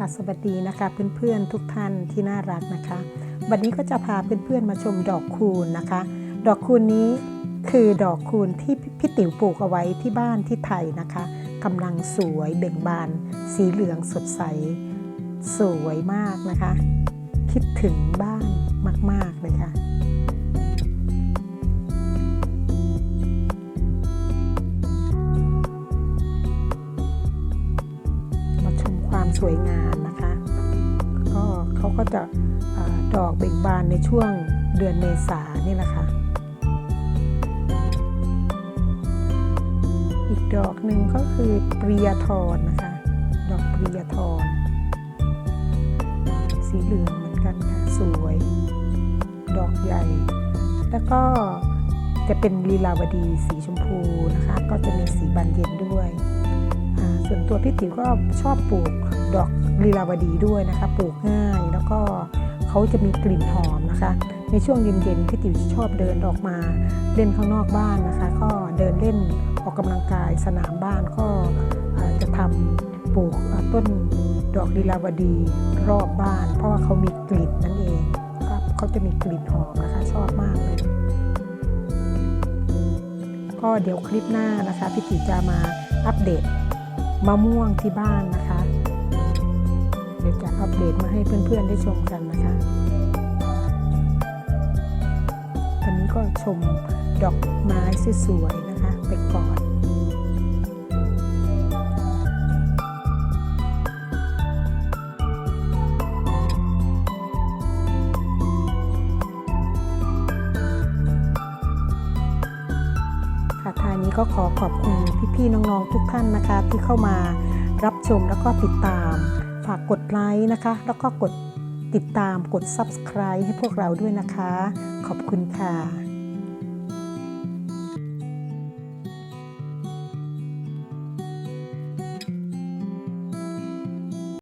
ค่ะ สวัสดีนะคะ เพื่อนๆทุกท่านที่น่ารักนะคะ วันนี้ก็จะพาเพื่อนๆมาชมดอกคูณนะคะ ดอกคูณนี้คือดอกคูณที่พี่ติ๋วปลูกเอาไว้ที่บ้านที่ไทยนะคะกำลังสวยเบ่งบาน สีเหลืองสดใส สวยมากนะคะ คิดถึงบ้านมากๆเลยค่ะ ความสวยงามนะคะ ก็เขาก็จะดอกเบ่งบานในช่วงเดือนเมษานี่แหละค่ะ อีกดอกหนึ่งก็คือเปรียทอนนะคะ ดอกเปรียทอนสีเหลืองเหมือนกันค่ะ สวย ดอกใหญ่ แล้วก็จะเป็นลีลาวดีสีชมพูนะคะ ก็จะมีสีบานเย็นด้วย ส่วนตัวพี่ติ๋วก็ชอบปลูกดอกลีลาวดีด้วยนะคะ ปลูกง่ายแล้วก็เขาจะมีกลิ่นหอมนะคะ ในช่วงเย็นๆพี่ติ๋วชอบเดินออกมาเล่นข้างนอกบ้านนะคะ ก็เดินเล่นออกกำลังกายสนามบ้านก็จะทำปลูกต้นดอกลีลาวดีรอบบ้าน เพราะว่าเขามีกลิ่นนั่นเองครับเขาจะมีกลิ่นหอมนะคะ ชอบมากเลยก็เดี๋ยวคลิปหน้านะคะพี่ติ๋วจะมาอัปเดต มะม่วงที่บ้านนะคะ เดี๋ยวจะอัปเดตมาให้เพื่อนๆได้ชมกันนะคะวันนี้ก็ชมดอกไม้สวยๆนะคะ ไปก่อน ค่ะทางนี้ก็ขอขอบคุณพี่ๆน้องๆทุกท่านนะคะ ที่เข้ามารับชมแล้วก็ติดตาม ฝากกดไลค์นะคะ แล้วก็กดติดตามกด Subscribe ให้พวกเราด้วยนะคะ ขอบคุณค่ะ